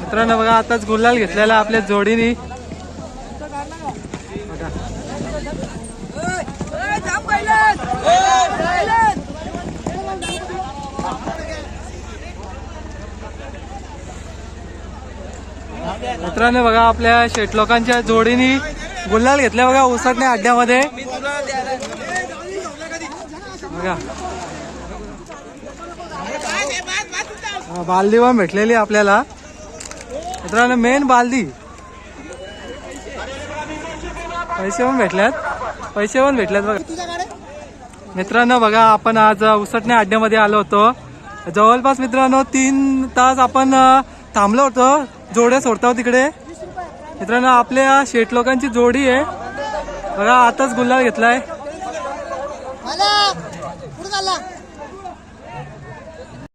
मित्रांनो बघा आताच गुलाल घेतलेला आपल्या जोडीनी. मित्रांनो बघा आपल्या शेट लोकांच्या जोडीनी गुलाल घेतल्या बघा उसटण्या अड्ड्यामध्ये. बघा. हा, बालदी पण भेटलेली आपल्याला. मित्रांनो मेन बालदी. पैसे पण भेटल्यात. पैसे पण भेटल्यात बघा. मित्रांनो बघा आपण आज उसटण्या अड्ड्यामध्ये आलो होतो. जवळपास मित्रांनो तीन तास आपण थांबलो होतो. जोड्या सोडतो तिकडे. मित्रांनो आपल्या शेट लोकांची जोडी आहे. बघा आताच गुल्हाळ घेतलाय. मला